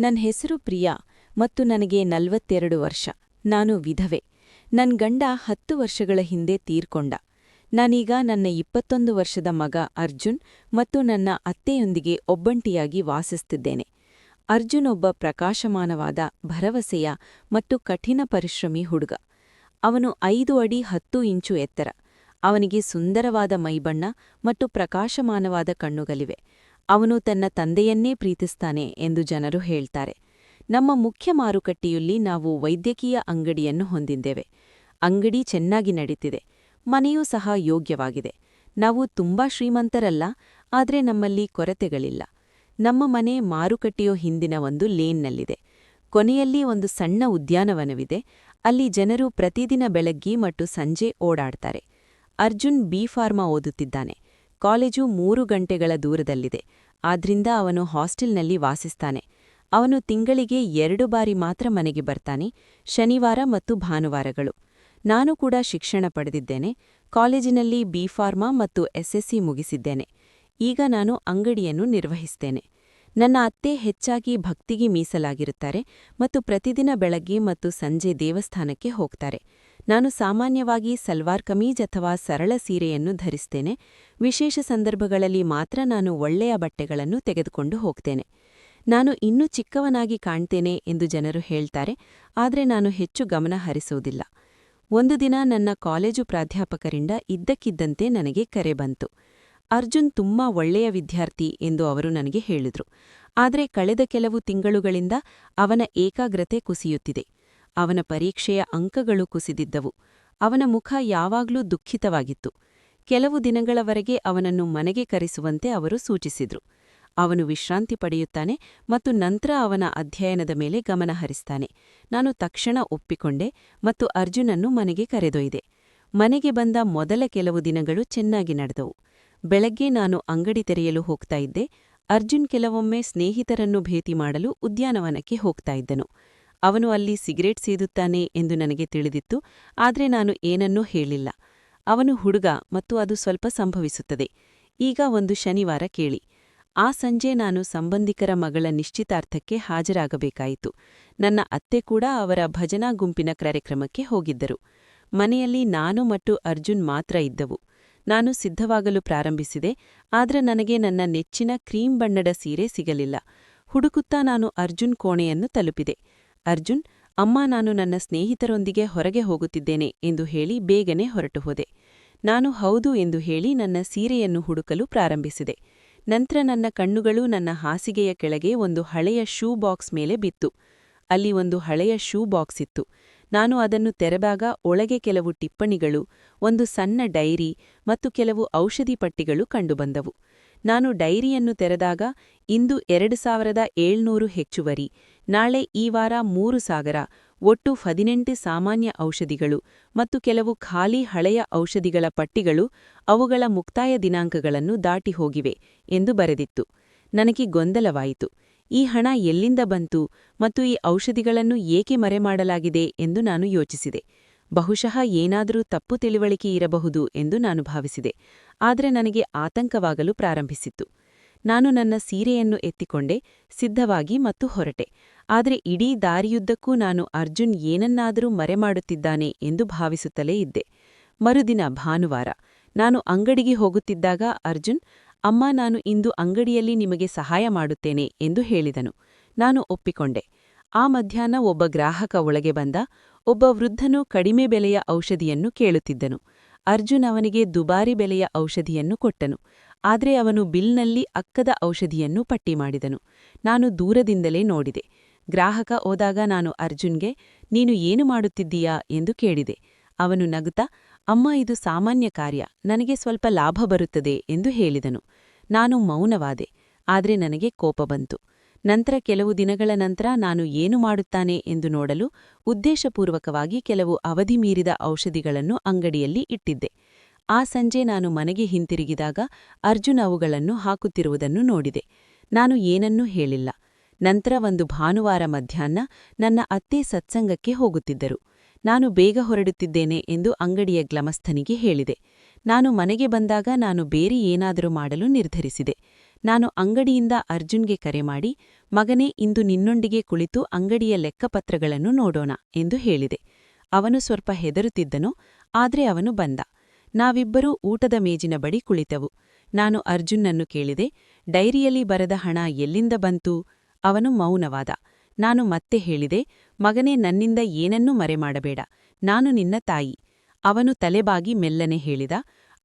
ನನ್ ಹೆಸರು ಪ್ರಿಯಾ ಮತ್ತು ನನಗೆ ನಲ್ವತ್ತೆರಡು ವರ್ಷ. ನಾನು ವಿಧವೆ. ನನ್ ಗಂಡ ಹತ್ತು ವರ್ಷಗಳ ಹಿಂದೆ ತೀರ್ಕೊಂಡ. ನಾನೀಗ ನನ್ನ ಇಪ್ಪತ್ತೊಂದು ವರ್ಷದ ಮಗ ಅರ್ಜುನ್ ಮತ್ತು ನನ್ನ ಅತ್ತೆಯೊಂದಿಗೆ ಒಬ್ಬಂಟಿಯಾಗಿ ವಾಸಿಸುತ್ತಿದ್ದೇನೆ. ಅರ್ಜುನ್ ಒಬ್ಬ ಪ್ರಕಾಶಮಾನವಾದ, ಭರವಸೆಯ ಮತ್ತು ಕಠಿಣ ಪರಿಶ್ರಮಿ ಹುಡುಗ. ಅವನು ಐದು ಅಡಿ ಹತ್ತು ಇಂಚು ಎತ್ತರ. ಅವನಿಗೆ ಸುಂದರವಾದ ಮೈಬಣ್ಣ ಮತ್ತು ಪ್ರಕಾಶಮಾನವಾದ ಕಣ್ಣುಗಳಿವೆ. ಅವನು ತನ್ನ ತಂದೆಯನ್ನೇ ಪ್ರೀತಿಸ್ತಾನೆ ಎಂದು ಜನರು ಹೇಳ್ತಾರೆ. ನಮ್ಮ ಮುಖ್ಯ ಮಾರುಕಟ್ಟೆಯಲ್ಲಿ ನಾವು ವೈದ್ಯಕೀಯ ಅಂಗಡಿಯನ್ನು ಹೊಂದಿದ್ದೇವೆ. ಅಂಗಡಿ ಚೆನ್ನಾಗಿ ನಡೀತಿದೆ. ಮನೆಯೂ ಸಹ ಯೋಗ್ಯವಾಗಿದೆ. ನಾವು ತುಂಬಾ ಶ್ರೀಮಂತರಲ್ಲ, ಆದರೆ ನಮ್ಮಲ್ಲಿ ಕೊರತೆಗಳಿಲ್ಲ. ನಮ್ಮ ಮನೆ ಮಾರುಕಟ್ಟೆಯೋ ಹಿಂದಿನ ಒಂದು ಲೇನ್ನಲ್ಲಿದೆ. ಕೊನೆಯಲ್ಲಿ ಒಂದು ಸಣ್ಣ ಉದ್ಯಾನವನವಿದೆ. ಅಲ್ಲಿ ಜನರು ಪ್ರತಿದಿನ ಬೆಳಗ್ಗೆ ಮತ್ತು ಸಂಜೆ ಓಡಾಡ್ತಾರೆ. ಅರ್ಜುನ್ ಬಿ ಫಾರ್ಮಾ ಓದುತ್ತಿದ್ದಾನೆ. ಕಾಲೇಜು ಮೂರು ಗಂಟೆಗಳ ದೂರದಲ್ಲಿದೆ. ಆದ್ರಿಂದ ಅವನು ಹಾಸ್ಟೆಲ್ನಲ್ಲಿ ವಾಸಿಸ್ತಾನೆ. ಅವನು ತಿಂಗಳಿಗೆ ಎರಡು ಬಾರಿ ಮಾತ್ರ ಮನೆಗೆ ಬರ್ತಾನೆ, ಶನಿವಾರ ಮತ್ತು ಭಾನುವಾರಗಳು. ನಾನು ಕೂಡ ಶಿಕ್ಷಣ ಪಡೆದಿದ್ದೇನೆ, ಕಾಲೇಜಿನಲ್ಲಿ ಬಿ ಫಾರ್ಮಾ ಮತ್ತು ಎಸ್ಎಸ್ಸಿ ಮುಗಿಸಿದ್ದೇನೆ. ಈಗ ನಾನು ಅಂಗಡಿಯನ್ನು ನಿರ್ವಹಿಸ್ತೇನೆ. ನನ್ನ ಅತ್ತೆ ಹೆಚ್ಚಾಗಿ ಭಕ್ತಿಗೆ ಮೀಸಲಾಗಿರುತ್ತಾರೆ ಮತ್ತು ಪ್ರತಿದಿನ ಬೆಳಗ್ಗೆ ಮತ್ತು ಸಂಜೆ ದೇವಸ್ಥಾನಕ್ಕೆ ಹೋಗ್ತಾರೆ. ನಾನು ಸಾಮಾನ್ಯವಾಗಿ ಸಲ್ವಾರ್ ಕಮೀಜ್ ಅಥವಾ ಸರಳ ಸೀರೆಯನ್ನು ಧರಿಸ್ತೇನೆ. ವಿಶೇಷ ಸಂದರ್ಭಗಳಲ್ಲಿ ಮಾತ್ರ ನಾನು ಒಳ್ಳೆಯ ಬಟ್ಟೆಗಳನ್ನು ತೆಗೆದುಕೊಂಡು ಹೋಗ್ತೇನೆ. ನಾನು ಇನ್ನೂ ಚಿಕ್ಕವನಾಗಿ ಕಾಣ್ತೇನೆ ಎಂದು ಜನರು ಹೇಳ್ತಾರೆ, ಆದರೆ ನಾನು ಹೆಚ್ಚು ಗಮನ ಹರಿಸುವುದಿಲ್ಲ. ಒಂದು ದಿನ ನನ್ನ ಕಾಲೇಜು ಪ್ರಾಧ್ಯಾಪಕರಿಂದ ಇದ್ದಕ್ಕಿದ್ದಂತೆ ನನಗೆ ಕರೆ ಬಂತು. ಅರ್ಜುನ್ ತುಂಬಾ ಒಳ್ಳೆಯ ವಿದ್ಯಾರ್ಥಿ ಎಂದು ಅವರು ನನಗೆ ಹೇಳಿದ್ರು. ಆದರೆ ಕಳೆದ ಕೆಲವು ತಿಂಗಳುಗಳಿಂದ ಅವನ ಏಕಾಗ್ರತೆ ಕುಸಿಯುತ್ತಿದೆ. ಅವನ ಪರೀಕ್ಷೆಯ ಅಂಕಗಳು ಕುಸಿದಿದ್ದವು. ಅವನ ಮುಖ ಯಾವಾಗ್ಲೂ ದುಃಖಿತವಾಗಿತ್ತು. ಕೆಲವು ದಿನಗಳವರೆಗೆ ಅವನನ್ನು ಮನೆಗೆ ಕರೆಸುವಂತೆ ಅವರು ಸೂಚಿಸಿದ್ರು. ಅವನು ವಿಶ್ರಾಂತಿ ಪಡೆಯುತ್ತಾನೆ ಮತ್ತು ನಂತರ ಅವನ ಅಧ್ಯಯನದ ಮೇಲೆ ಗಮನ ಹರಿಸ್ತಾನೆ. ನಾನು ತಕ್ಷಣ ಒಪ್ಪಿಕೊಂಡೆ ಮತ್ತು ಅರ್ಜುನನ್ನು ಮನೆಗೆ ಕರೆದೊಯ್ದೆ. ಮನೆಗೆ ಬಂದ ಮೊದಲ ಕೆಲವು ದಿನಗಳು ಚೆನ್ನಾಗಿ ನಡೆದವು. ಬೆಳಗ್ಗೆ ನಾನು ಅಂಗಡಿ ತೆರೆಯಲು ಹೋಗ್ತಾ ಇದ್ದೆ. ಅರ್ಜುನ್ ಕೆಲವೊಮ್ಮೆ ಸ್ನೇಹಿತರನ್ನು ಭೇಟಿ ಮಾಡಲು ಉದ್ಯಾನವನಕ್ಕೆ ಹೋಗ್ತಾ ಇದ್ದನು. ಅವನು ಅಲ್ಲಿ ಸಿಗರೇಟ್ ಸೇದುತ್ತಾನೆ ಎಂದು ನನಗೆ ತಿಳಿದಿತ್ತು, ಆದರೆ ನಾನು ಏನನ್ನೂ ಹೇಳಿಲ್ಲ. ಅವನು ಹುಡುಗ ಮತ್ತು ಅದು ಸ್ವಲ್ಪ ಸಂಭವಿಸುತ್ತದೆ. ಈಗ ಒಂದು ಶನಿವಾರ ಕೇಳಿ. ಆ ಸಂಜೆ ನಾನು ಸಂಬಂಧಿಕರ ಮಗಳ ನಿಶ್ಚಿತಾರ್ಥಕ್ಕೆ ಹಾಜರಾಗಬೇಕಾಯಿತು. ನನ್ನ ಅತ್ತೆ ಕೂಡ ಅವರ ಭಜನಾ ಗುಂಪಿನ ಕಾರ್ಯಕ್ರಮಕ್ಕೆ ಹೋಗಿದ್ದರು. ಮನೆಯಲ್ಲಿ ನಾನು ಮತ್ತು ಅರ್ಜುನ್ ಮಾತ್ರ ಇದ್ದವು. ನಾನು ಸಿದ್ಧವಾಗಲು ಪ್ರಾರಂಭಿಸಿದೆ, ಆದರೆ ನನಗೆ ನನ್ನ ನೆಚ್ಚಿನ ಕ್ರೀಂ ಬಣ್ಣದ ಸೀರೆ ಸಿಗಲಿಲ್ಲ. ಹುಡುಕುತ್ತಾ ನಾನು ಅರ್ಜುನ್ ಕೋಣೆಯನ್ನು ತಲುಪಿದೆ. ಅರ್ಜುನ್, ಅಮ್ಮ ನಾನು ನನ್ನ ಸ್ನೇಹಿತರೊಂದಿಗೆ ಹೊರಗೆ ಹೋಗುತ್ತಿದ್ದೇನೆ ಎಂದು ಹೇಳಿ ಬೇಗನೆ ಹೊರಟು ಹೋದೆ. ನಾನು ಹೌದು ಎಂದು ಹೇಳಿ ನನ್ನ ಸೀರೆಯನ್ನು ಹುಡುಕಲು ಪ್ರಾರಂಭಿಸಿದೆ. ನಂತರ ನನ್ನ ಕಣ್ಣುಗಳು ನನ್ನ ಹಾಸಿಗೆಯ ಕೆಳಗೆ ಒಂದು ಹಳೆಯ ಶೂ ಬಾಕ್ಸ್ ಮೇಲೆ ಬಿತ್ತು. ಅಲ್ಲಿ ಒಂದು ಹಳೆಯ ಶೂ ಬಾಕ್ಸ್ ಇತ್ತು. ನಾನು ಅದನ್ನು ತೆರೆದಾಗ ಒಳಗೆ ಕೆಲವು ಟಿಪ್ಪಣಿಗಳು, ಒಂದು ಸಣ್ಣ ಡೈರಿ ಮತ್ತು ಕೆಲವು ಔಷಧಿ ಪಟ್ಟಿಗಳು ಕಂಡುಬಂದವು. ನಾನು ಡೈರಿಯನ್ನು ತೆರೆದಾಗ ಇಂದು ಎರಡು ಸಾವಿರದ ಏಳ್ನೂರು ಹೆಚ್ಚುವರಿ. ನಾಳೆ ಈ ವಾರ ಮೂರು ಸಾಗರ, ಒಟ್ಟು ಹದಿನೆಂಟು ಸಾಮಾನ್ಯ ಔಷಧಿಗಳು ಮತ್ತು ಕೆಲವು ಖಾಲಿ ಹಳೆಯ ಔಷಧಿಗಳ ಪಟ್ಟಿಗಳು ಅವುಗಳ ಮುಕ್ತಾಯ ದಿನಾಂಕಗಳನ್ನು ದಾಟಿ ಹೋಗಿವೆ ಎಂದು ಬರೆದಿತ್ತು. ನನಗೆ ಗೊಂದಲವಾಯಿತು. ಈ ಹಣ ಎಲ್ಲಿಂದ ಬಂತು ಮತ್ತು ಈ ಔಷಧಿಗಳನ್ನು ಏಕೆ ಮರೆಮಾಡಲಾಗಿದೆ ಎಂದು ನಾನು ಯೋಚಿಸಿದೆ. ಬಹುಶಃ ಏನಾದರೂ ತಪ್ಪು ತಿಳಿವಳಿಕೆ ಇರಬಹುದು ಎಂದು ನಾನು ಭಾವಿಸಿದೆ. ಆದರೆ ನನಗೆ ಆತಂಕವಾಗಲು ಪ್ರಾರಂಭಿಸಿತ್ತು. ನಾನು ನನ್ನ ಸೀರೆಯನ್ನು ಎತ್ತಿಕೊಂಡೆ, ಸಿದ್ಧವಾಗಿ ಮತ್ತು ಹೊರಟೆ. ಆದರೆ ಇಡೀ ದಾರಿಯುದ್ದಕ್ಕೂ ನಾನು ಅರ್ಜುನ್ ಏನನ್ನಾದರೂ ಮರೆಮಾಡುತ್ತಿದ್ದಾನೆ ಎಂದು ಭಾವಿಸುತ್ತಲೇ ಇದ್ದೆ. ಮರುದಿನ ಭಾನುವಾರ ನಾನು ಅಂಗಡಿಗೆ ಹೋಗುತ್ತಿದ್ದಾಗ ಅರ್ಜುನ್, ಅಮ್ಮ, ನಾನು ಇಂದು ಅಂಗಡಿಯಲ್ಲಿ ನಿಮಗೆ ಸಹಾಯ ಮಾಡುತ್ತೇನೆ ಎಂದು ಹೇಳಿದನು. ನಾನು ಒಪ್ಪಿಕೊಂಡೆ. ಆ ಮಧ್ಯಾಹ್ನ ಒಬ್ಬ ಗ್ರಾಹಕ ಒಳಗೆ ಬಂದ, ಒಬ್ಬ ವೃದ್ಧನು ಕಡಿಮೆ ಬೆಲೆಯ ಔಷಧಿಯನ್ನು ಕೇಳುತ್ತಿದ್ದನು. ಅರ್ಜುನ್ ಅವನಿಗೆ ದುಬಾರಿ ಬೆಲೆಯ ಔಷಧಿಯನ್ನು ಕೊಟ್ಟನು. ಆದರೆ ಅವನು ಬಿಲ್ನಲ್ಲಿ ಅಕ್ಕದ ಔಷಧಿಯನ್ನು ಪಟ್ಟಿ ಮಾಡಿದನು. ನಾನು ದೂರದಿಂದಲೇ ನೋಡಿದೆ. ಗ್ರಾಹಕ ಹೋದಾಗ ನಾನು ಅರ್ಜುನ್ಗೆ, ನೀನು ಏನು ಮಾಡುತ್ತಿದ್ದೀಯಾ? ಎಂದು ಕೇಳಿದೆ. ಅವನು ನಗುತ್ತಾ, ಅಮ್ಮ, ಇದು ಸಾಮಾನ್ಯ ಕಾರ್ಯ. ನನಗೆ ಸ್ವಲ್ಪ ಲಾಭ ಬರುತ್ತದೆ ಎಂದು ಹೇಳಿದನು. ನಾನು ಮೌನವಾದೆ. ಆದರೆ ನನಗೆ ಕೋಪ ಬಂತು. ನಂತರ ಕೆಲವು ದಿನಗಳ ನಂತರ ನಾನು ಏನು ಮಾಡುತ್ತಾನೆ ಎಂದು ನೋಡಲು ಉದ್ದೇಶಪೂರ್ವಕವಾಗಿ ಕೆಲವು ಅವಧಿ ಮೀರಿದ ಔಷಧಿಗಳನ್ನು ಅಂಗಡಿಯಲ್ಲಿ ಇಟ್ಟಿದ್ದೆ. ಆ ಸಂಜೆ ನಾನು ಮನೆಗೆ ಹಿಂತಿರುಗಿದಾಗ ಅರ್ಜುನ್ ಅವುಗಳನ್ನು ಹಾಕುತ್ತಿರುವುದನ್ನು ನೋಡಿದೆ. ನಾನು ಏನನ್ನೂ ಹೇಳಿಲ್ಲ. ನಂತರ ಒಂದು ಭಾನುವಾರ ಮಧ್ಯಾಹ್ನ ನನ್ನ ಅತ್ತೆ ಸತ್ಸಂಗಕ್ಕೆ ಹೋಗುತ್ತಿದ್ದರು. ನಾನು ಬೇಗ ಹೊರಡುತ್ತಿದ್ದೇನೆ ಎಂದು ಅಂಗಡಿಯ ಗ್ಲಮಸ್ಥನಿಗೆ ಹೇಳಿದೆ. ನಾನು ಮನೆಗೆ ಬಂದಾಗ ನಾನು ಬೇರೆ ಏನಾದರೂ ಮಾಡಲು ನಿರ್ಧರಿಸಿದೆ. ನಾನು ಅಂಗಡಿಯಿಂದ ಅರ್ಜುನ್ಗೆ ಕರೆ ಮಾಡಿ, ಮಗನೇ ಇಂದು ನಿನ್ನೊಂದಿಗೆ ಕುಳಿತು ಅಂಗಡಿಯ ಲೆಕ್ಕಪತ್ರಗಳನ್ನು ನೋಡೋಣ ಎಂದು ಹೇಳಿದೆ. ಅವನು ಸ್ವಲ್ಪ ಹೆದರುತ್ತಿದ್ದನು, ಆದ್ರೆ ಅವನು ಬಂದ. ನಾವಿಬ್ಬರೂ ಊಟದ ಮೇಜಿನ ಬಳಿ ಕುಳಿತವು. ನಾನು ಅರ್ಜುನ್ನನ್ನು ಕೇಳಿದೆ, ಡೈರಿಯಲ್ಲಿ ಬರೆದ ಹಣ ಎಲ್ಲಿಂದ ಬಂತು? ಅವನು ಮೌನವಾದ. ನಾನು ಮತ್ತೆ ಹೇಳಿದೆ, ಮಗನೇ ನನ್ನಿಂದ ಏನನ್ನೂ ಮರೆಮಾಡಬೇಡ, ನಾನು ನಿನ್ನ ತಾಯಿ. ಅವನು ತಲೆಬಾಗಿ ಮೆಲ್ಲನೆ ಹೇಳಿದ,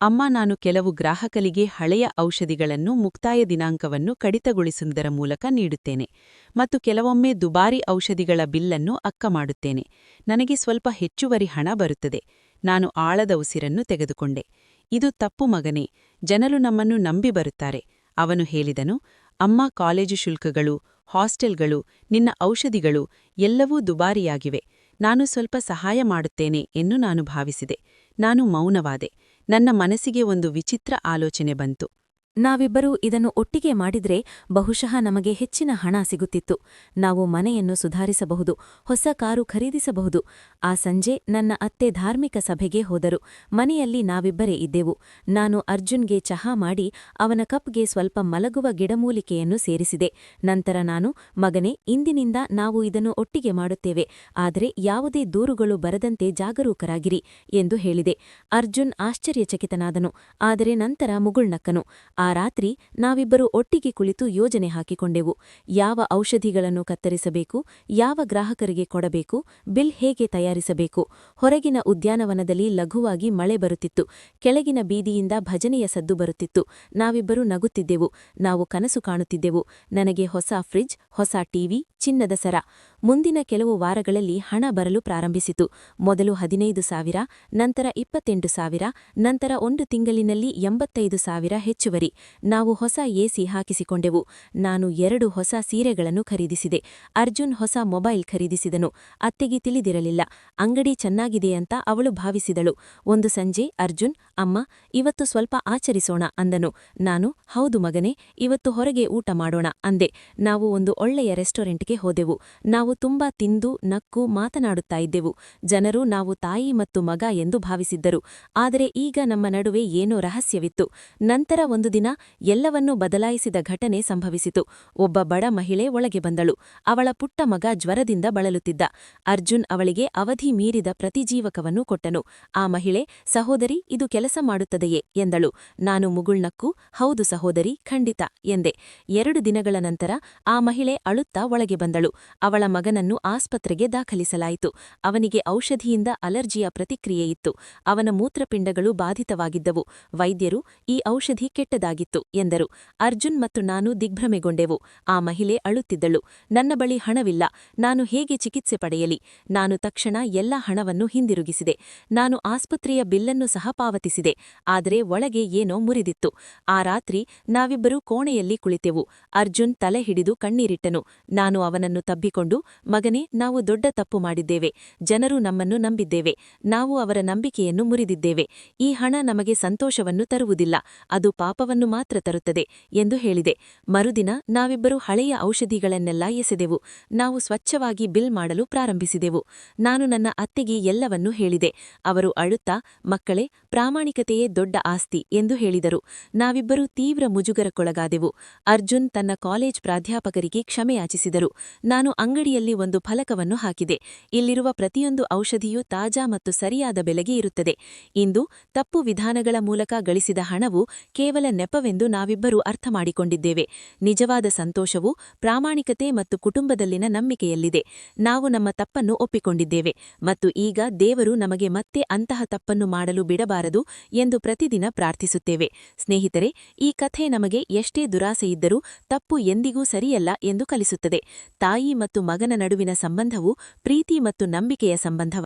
ಅಮ್ಮ ನಾನು ಕೆಲವು ಗ್ರಾಹಕರಿಗೆ ಹಳೆಯ ಔಷಧಿಗಳನ್ನು ಮುಕ್ತಾಯ ದಿನಾಂಕವನ್ನು ಕಡಿತಗೊಳಿಸುವುದರ ಮೂಲಕ ನೀಡುತ್ತೇನೆ ಮತ್ತು ಕೆಲವೊಮ್ಮೆ ದುಬಾರಿ ಔಷಧಿಗಳ ಬಿಲ್ಲನ್ನು ಅಕ್ಕ ಮಾಡುತ್ತೇನೆ. ನನಗೆ ಸ್ವಲ್ಪ ಹೆಚ್ಚುವರಿ ಹಣ ಬರುತ್ತದೆ. ನಾನು ಆಳದ ಉಸಿರನ್ನು ತೆಗೆದುಕೊಂಡೆ. ಇದು ತಪ್ಪು ಮಗನೇ, ಜನರು ನಮ್ಮನ್ನು ನಂಬಿ ಬರುತ್ತಾರೆ, ಅವನು ಹೇಳಿದನು, ಅಮ್ಮ ಕಾಲೇಜು ಶುಲ್ಕಗಳು, ಹಾಸ್ಟೆಲ್ಗಳು, ನಿನ್ನ ಔಷಧಿಗಳು ಎಲ್ಲವೂ ದುಬಾರಿಯಾಗಿವೆ, ನಾನು ಸ್ವಲ್ಪ ಸಹಾಯ ಮಾಡುತ್ತೇನೆ ಎಂದು ನಾನು ಭಾವಿಸಿದೆ. ನಾನು ಮೌನವಾದೆ. ನನ್ನ ಮನಸ್ಸಿಗೆ ಒಂದು ವಿಚಿತ್ರ ಆಲೋಚನೆ ಬಂತು. ನಾವಿಬ್ಬರೂ ಇದನ್ನು ಒಟ್ಟಿಗೆ ಮಾಡಿದ್ರೆ ಬಹುಶಃ ನಮಗೆ ಹೆಚ್ಚಿನ ಹಣ ಸಿಗುತ್ತಿತ್ತು. ನಾವು ಮನೆಯನ್ನು ಸುಧಾರಿಸಬಹುದು, ಹೊಸ ಕಾರು ಖರೀದಿಸಬಹುದು. ಆ ಸಂಜೆ ನನ್ನ ಅತ್ತೆ ಧಾರ್ಮಿಕ ಸಭೆಗೆ ಹೋದರು. ಮನೆಯಲ್ಲಿ ನಾವಿಬ್ಬರೇ ಇದ್ದೆವು. ನಾನು ಅರ್ಜುನ್ಗೆ ಚಹಾ ಮಾಡಿ ಅವನ ಕಪ್ಗೆ ಸ್ವಲ್ಪ ಮಲಗುವ ಗಿಡಮೂಲಿಕೆಯನ್ನು ಸೇರಿಸಿದೆ. ನಂತರ ನಾನು, ಮಗನೇ, ಇಂದಿನಿಂದ ನಾವು ಇದನ್ನು ಒಟ್ಟಿಗೆ ಮಾಡುತ್ತೇವೆ. ಆದರೆ ಯಾವುದೇ ದೂರುಗಳು ಬರದಂತೆ ಜಾಗರೂಕರಾಗಿರಿ ಎಂದು ಹೇಳಿದೆ. ಅರ್ಜುನ್ ಆಶ್ಚರ್ಯಚಕಿತನಾದನು. ಆದರೆ ನಂತರ ಮುಗುಳ್ನಕ್ಕನು. ಆ ರಾತ್ರಿ ನಾವಿಬ್ಬರು ಒಟ್ಟಿಗೆ ಕುಳಿತು ಯೋಜನೆ ಹಾಕಿಕೊಂಡೆವು. ಯಾವ ಔಷಧಿಗಳನ್ನು ಕತ್ತರಿಸಬೇಕು, ಯಾವ ಗ್ರಾಹಕರಿಗೆ ಕೊಡಬೇಕು, ಬಿಲ್ ಹೇಗೆ ತಯಾರಿಸಬೇಕು. ಹೊರಗಿನ ಉದ್ಯಾನವನದಲ್ಲಿ ಲಘುವಾಗಿ ಮಳೆ ಬರುತ್ತಿತ್ತು. ಕೆಳಗಿನ ಬೀದಿಯಿಂದ ಭಜನೆಯ ಸದ್ದು ಬರುತ್ತಿತ್ತು. ನಾವಿಬ್ಬರು ನಗುತ್ತಿದ್ದೆವು. ನಾವು ಕನಸು ಕಾಣುತ್ತಿದ್ದೆವು. ನನಗೆ ಹೊಸ ಫ್ರಿಜ್ ಹೊಸ ಟಿವಿ, ಚಿನ್ನದ ಸರ. ಮುಂದಿನ ಕೆಲವು ವಾರಗಳಲ್ಲಿ ಹಣ ಬರಲು ಪ್ರಾರಂಭಿಸಿತು. ಮೊದಲು ಹದಿನೈದು ಸಾವಿರ, ನಂತರ ಇಪ್ಪತ್ತೆಂಟು ಸಾವಿರ, ನಂತರ ಒಂದು ತಿಂಗಳಿನಲ್ಲಿ ಎಂಬತ್ತೈದು ಸಾವಿರ ಹೆಚ್ಚುವರಿ. ನಾವು ಹೊಸ ಎಸಿ ಹಾಕಿಸಿಕೊಂಡೆವು. ನಾನು ಎರಡು ಹೊಸ ಸೀರೆಗಳನ್ನು ಖರೀದಿಸಿದೆ. ಅರ್ಜುನ್ ಹೊಸ ಮೊಬೈಲ್ ಖರೀದಿಸಿದನು. ಅತ್ತೆಗೆ ತಿಳಿದಿರಲಿಲ್ಲ. ಅಂಗಡಿ ಚೆನ್ನಾಗಿದೆಯಂತ ಅವಳು ಭಾವಿಸಿದಳು. ಒಂದು ಸಂಜೆ, ಅರ್ಜುನ್, ಅಮ್ಮ, ಇವತ್ತು ಸ್ವಲ್ಪ ಆಚರಿಸೋಣ ಅಂದನು. ನಾನು, ಹೌದು ಮಗನೇ, ಇವತ್ತು ಹೊರಗೆ ಊಟ ಮಾಡೋಣ ಅಂದೆ. ನಾವು ಒಂದು ಒಳ್ಳೆಯ ರೆಸ್ಟೋರೆಂಟ್ಗೆ ಹೋದೆವು. ನಾವು ತುಂಬಾ ತಿಂದು, ನಕ್ಕು ಮಾತನಾಡುತ್ತಾ ಇದ್ದೆವು. ಜನರು ನಾವು ತಾಯಿ ಮತ್ತು ಮಗ ಎಂದು ಭಾವಿಸಿದ್ದರು. ಆದರೆ ಈಗ ನಮ್ಮ ನಡುವೆ ಏನೋ ರಹಸ್ಯವಿತ್ತು. ನಂತರ ಒಂದು ದಿನ ಎಲ್ಲವನ್ನೂ ಬದಲಾಯಿಸಿದ ಘಟನೆ ಸಂಭವಿಸಿತು. ಒಬ್ಬ ಬಡ ಮಹಿಳೆ ಒಳಗೆ ಬಂದಳು. ಅವಳ ಪುಟ್ಟ ಮಗ ಜ್ವರದಿಂದ ಬಳಲುತ್ತಿದ್ದ. ಅರ್ಜುನ್ ಅವಳಿಗೆ ಅವಧಿ ಮೀರಿದ ಪ್ರತಿಜೀವಕವನ್ನು ಕೊಟ್ಟನು. ಆ ಮಹಿಳೆ, ಸಹೋದರಿ, ಇದು ಕೆಲಸ ಮಾಡುತ್ತದೆಯೇ? ಎಂದಳು. ನಾನು ಮುಗುಳ್ನಕ್ಕೂ ಹೌದು ಸಹೋದರಿ, ಖಂಡಿತ, ಎಂದೆ. ಎರಡು ದಿನಗಳ ನಂತರ ಆ ಮಹಿಳೆ ಅಳುತ್ತಾ ಒಳಗೆ ಬಂದಳು. ಅವಳ ಮಗನನ್ನು ಆಸ್ಪತ್ರೆಗೆ ದಾಖಲಿಸಲಾಯಿತು. ಅವನಿಗೆ ಔಷಧಿಯಿಂದ ಅಲರ್ಜಿಯ ಪ್ರತಿಕ್ರಿಯೆಯಿತ್ತು ಅವನ ಮೂತ್ರಪಿಂಡಗಳು ಬಾಧಿತವಾಗಿದ್ದವು. ವೈದ್ಯರು, ಈ ಔಷಧಿ ಕೆಟ್ಟದಾಗಿತ್ತು ಎಂದರು. ಅರ್ಜುನ್ ಮತ್ತು ನಾನು ದಿಗ್ಭ್ರಮೆಗೊಂಡೆವು. ಆ ಮಹಿಳೆ ಅಳುತ್ತಿದ್ದಳು. ನನ್ನ ಬಳಿ ಹಣವಿಲ್ಲ. ನಾನು ಹೇಗೆ ಚಿಕಿತ್ಸೆ ಪಡೆಯಲಿ? ನಾನು ತಕ್ಷಣ ಎಲ್ಲ ಹಣವನ್ನು ಹಿಂದಿರುಗಿಸಿದೆ. ನಾನು ಆಸ್ಪತ್ರೆಯ ಬಿಲ್ಲನ್ನು ಸಹ ಪಾವತಿಸಿದೆ. ಆದರೆ ಒಳಗೆ ಏನೋ ಮುರಿದಿತ್ತು. ಆ ರಾತ್ರಿ ನಾವಿಬ್ಬರೂ ಕೋಣೆಯಲ್ಲಿ ಕುಳಿತೆವು. ಅರ್ಜುನ್ ತಲೆ ಹಿಡಿದು ಕಣ್ಣೀರಿಟ್ಟನು. ನಾನು ಅವನನ್ನು ತಬ್ಬಿಕೊಂಡು, ಮಗನೇ, ನಾವು ದೊಡ್ಡ ತಪ್ಪು ಮಾಡಿದ್ದೇವೆ. ಜನರು ನಮ್ಮನ್ನು ನಂಬಿದ್ದೇವೆ. ನಾವು ಅವರ ನಂಬಿಕೆಯನ್ನು ಮುರಿದಿದ್ದೇವೆ. ಈ ಹಣ ನಮಗೆ ಸಂತೋಷವನ್ನು ತರುವುದಿಲ್ಲ. ಅದು ಪಾಪವನ್ನು ಮಾತ್ರ ತರುತ್ತದೆ ಎಂದು ಹೇಳಿದೆ. ಮರುದಿನ ನಾವಿಬ್ಬರು ಹಳೆಯ ಔಷಧಿಗಳನ್ನೆಲ್ಲ ಎಸೆದೆವು. ನಾವು ಸ್ವಚ್ಛವಾಗಿ ಬಿಲ್ ಮಾಡಲು ಪ್ರಾರಂಭಿಸಿದೆವು. ನಾನು ನನ್ನ ಅತ್ತೆಗೆ ಎಲ್ಲವನ್ನೂ ಹೇಳಿದೆ. ಅವರು ಅಳುತ್ತಾ, ಮಕ್ಕಳೇ, ಪ್ರಾಮಾಣಿಕತೆಯೇ ದೊಡ್ಡ ಆಸ್ತಿ ಎಂದು ಹೇಳಿದರು. ನಾವಿಬ್ಬರೂ ತೀವ್ರ ಮುಜುಗರಕ್ಕೊಳಗಾದೆವು. ಅರ್ಜುನ್ ತನ್ನ ಕಾಲೇಜ್ ಪ್ರಾಧ್ಯಾಪಕರಿಗೆ ಕ್ಷಮೆಯಾಚಿಸಿದರು. ನಾನು ಅಂಗಡಿಯಲ್ಲಿ ಒಂದು ಫಲಕವನ್ನು ಹಾಕಿದೆ. ಇಲ್ಲಿರುವ ಪ್ರತಿಯೊಂದು ಔಷಧಿಯೂ ತಾಜಾ ಮತ್ತು ಸರಿಯಾದ ಬೆಲೆಗೆ ಇರುತ್ತದೆ. ಇಂದು ತಪ್ಪು ವಿಧಾನಗಳ ಮೂಲಕ ಗಳಿಸಿದ ಹಣವು ಕೇವಲ ನೆಪವೆಂದು ನಾವಿಬ್ಬರೂ ಅರ್ಥ ಮಾಡಿಕೊಂಡಿದ್ದೇವೆ. ನಿಜವಾದ ಸಂತೋಷವು ಪ್ರಾಮಾಣಿಕತೆ ಮತ್ತು ಕುಟುಂಬದಲ್ಲಿನ ನಂಬಿಕೆಯಲ್ಲಿದೆ. ನಾವು ನಮ್ಮ ತಪ್ಪನ್ನು ಒಪ್ಪಿಕೊಂಡಿದ್ದೇವೆ ಮತ್ತು ಈಗ ದೇವರು ನಮಗೆ ಮತ್ತೆ ಅಂತಹ ತಪ್ಪನ್ನು ಮಾಡಲು ಬಿಡಬಾರದು ಎಂದು ಪ್ರತಿದಿನ ಪ್ರಾರ್ಥಿಸುತ್ತೇವೆ. ಸ್ನೇಹಿತರೆ, ಈ ಕಥೆ ನಮಗೆ ಎಷ್ಟೇ ದುರಾಸೆಯಿದ್ದರೂ ತಪ್ಪು ಎಂದಿಗೂ ಸರಿಯಲ್ಲ ಎಂದು ಕಲಿಸುತ್ತದೆ. ತಾಯಿ ಮತ್ತು ಮಗನ ನಡುವಿನ ಸಂಬಂಧವು ಪ್ರೀತಿ ಮತ್ತು ನಂಬಿಕೆಯ ಸಂಬಂಧವಾಗಿದೆ